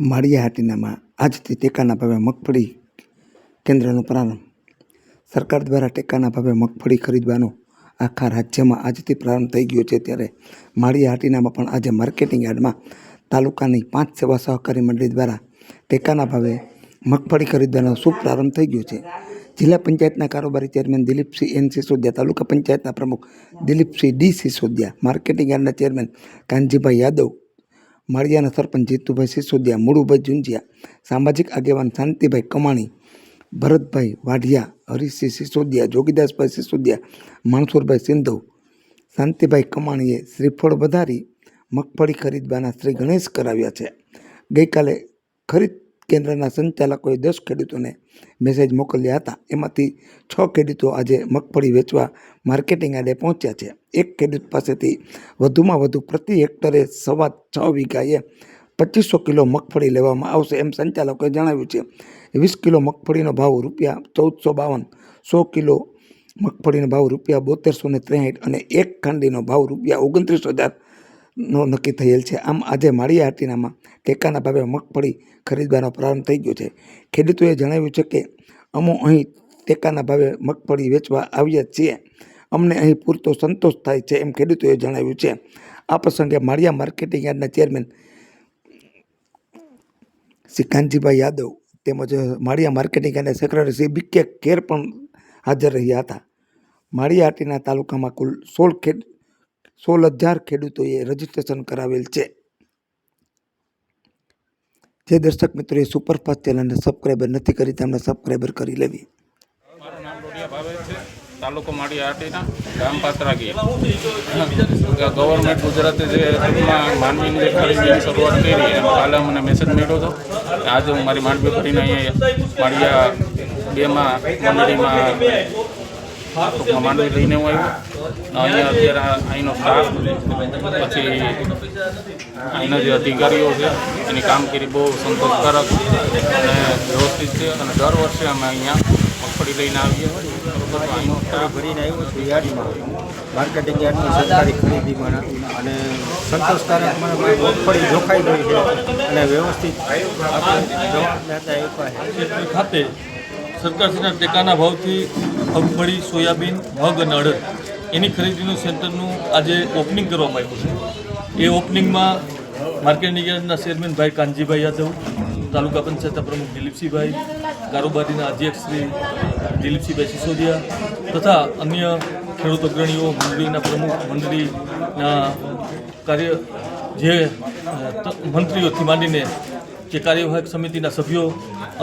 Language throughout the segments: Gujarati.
માળિયા હાટીનામાં આજથી ટેકાના ભાવે મગફળી કેન્દ્રનો પ્રારંભ. સરકાર દ્વારા ટેકાના ભાવે મગફળી ખરીદવાનો આખા રાજ્યમાં આજથી પ્રારંભ થઈ ગયો છે ત્યારે માળિયા હાટીનામાં પણ આજે માર્કેટિંગ યાર્ડમાં તાલુકાની પાંચ સેવા સહકારી મંડળી દ્વારા ટેકાના ભાવે મગફળી ખરીદવાનો શુભ પ્રારંભ થઈ ગયો છે. જિલ્લા પંચાયતના કારોબારી ચેરમેન દિલીપસિંહ એન સિસોદિયા, તાલુકા પંચાયતના પ્રમુખ દિલીપસિંહ ડી સિસોદિયા, માર્કેટિંગ યાર્ડના ચેરમેન કાનજીભાઈ યાદવ માળિયાના સરપંચ જીતુભાઈ સિસોદિયા, મુળુભાઈ જુંજિયા, સામાજિક આગેવાન શાંતિભાઈ કમાણી, ભરતભાઈ વાઢિયા, હરીશસિંહ સિસોદિયા, જોગીદાસભાઈ સિસોદિયા, માણસુરભાઈ સિંધવ, શાંતિભાઈ કમાણીએ શ્રીફળ વધારી, મગફળી ખરીદવાના શ્રી ગણેશ કરાવ્યા છે. ગઈકાલે ખરીદ કેન્દ્રના સંચાલકોએ દસ ખેડૂતોને મેસેજ મોકલ્યા હતા. એમાંથી છ ખેડૂતો આજે મગફળી વેચવા માર્કેટિંગ આડે પહોંચ્યા છે. એક ખેડૂત પાસેથી વધુમાં વધુ પ્રતિ હેક્ટરે સવા છ વીઘાએ પચીસો કિલો મગફળી લેવામાં આવશે એમ સંચાલકોએ જણાવ્યું છે. વીસ કિલો મગફળીનો ભાવ રૂપિયા ચૌદસો બાવન, સો કિલો મગફળીનો ભાવ રૂપિયા બોતેરસો ને ત્રેસઠ અને એક ખાંડીનો ભાવ રૂપિયા ઓગણત્રીસ હજારનો નક્કી થયેલ છે. આમ આજે માળિયા હાટીનામાં ટેકાના ભાવે મગફળી ખરીદવાનો પ્રારંભ થઈ ગયો છે. ખેડૂતોએ જણાવ્યું છે કે, અમો અહીં ટેકાના ભાવે મગફળી વેચવા આવ્યા છીએ. અમને અહીં પૂરતો સંતોષ થાય છે, એમ ખેડૂતોએ જણાવ્યું છે. આ પ્રસંગે માળિયા માર્કેટિંગ યાર્ડના ચેરમેન શ્રી કાનજીભાઈ યાદવ તેમજ માળિયા માર્કેટિંગ અને secretary Shri B K Ker પણ હાજર રહ્યા હતા. માળિયા હાટીના તાલુકામાં કુલ સોળ ખેડ સોળ હજાર ખેડૂતોએ રજીસ્ટ્રેશન કરાવેલ છે. જે દર્શક મિત્રોએ સુપરફાસ્ટ ચેનલને સબસ્ક્રાઈબર નથી કરી તેમને સબસ્ક્રાઈબર કરી લેવી. તાલુકો માડી આરટીના, ગામ પાત્રાગી. ગવર્મેન્ટ ગુજરાતે જે ટૂંકમાં માંડવીની જે શરૂઆત કરી એમાં કાલે મને મેસેજ મળ્યો હતો આજે હું મારી માંડવી ભરીને અહીંયા માળિયા બેમાં, મંડળીમાં ટૂંકમાં માંડવી લઈને હું આવ્યો. અહીંયા અત્યારે અહીંનો સ્ટાફ પછી અહીંના જે અધિકારીઓ છે એની કામગીરી બહુ સંતોષકારક અને વ્યવસ્થિત છે. અને દર વર્ષે અમે અહીંયા મગફળી લઈને આવીએ. બરોબર તો અહીંનો સ્ટાફ ભરીને આવ્યો છું યાર્ડમાં. માર્કેટિંગ યાર્ડની સરકારી ખરીદીમાં. અને સંતોષકારક મને મગફળી જોખાઈ ગઈ છે. અને વ્યવસ્થિત આપણે જવાબદાર આપ્યા ખાતે સરકારશ્રીના ટેકાના ભાવથી મગફળી સોયાબીન, મગ અને અડદ એની ખરીદીનું સેન્ટરનું આજે ઓપનિંગ કરવામાં આવ્યું છે. એ ઓપનિંગમાં માર્કેટ નિગમના ચેરમેનભાઈ કાનજીભાઈ યાદવ, તાલુકા પંચાયતના પ્રમુખ દિલીપસિંહભાઈ, કારોબારીના અધ્યક્ષ શ્રી દિલીપસિંહભાઈ સિસોદિયા તથા અન્ય ખેડૂત અગ્રણીઓ, મંડળીના પ્રમુખ, મંડળીના કાર્ય, જે મંત્રીઓથી માંડીને જે કાર્યવાહક સમિતિના સભ્યો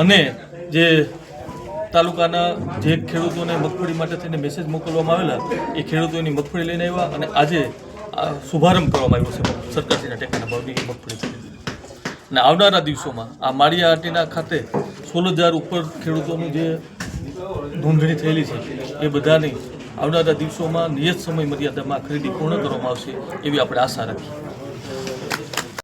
અને જે તાલુકાના જે ખેડૂતોને મગફળી માટે થઈને મેસેજ મોકલવામાં આવેલા, એ ખેડૂતોની મગફળી લઈને આવ્યા અને આજે શુભારંભ કરવામાં આવ્યો છે. સરકારશ્રીના ટેકાના ભાવની મગફળી અને આવનારા દિવસોમાં આ માળિયા આટીના ખાતે સોળ હજાર ઉપર ખેડૂતોનું જે નોંધણી થયેલી છે, એ બધાની આવનારા દિવસોમાં નિયત સમય મર્યાદામાં ખરીદી પૂર્ણ કરવામાં આવશે એવી આપણે આશા રાખીએ.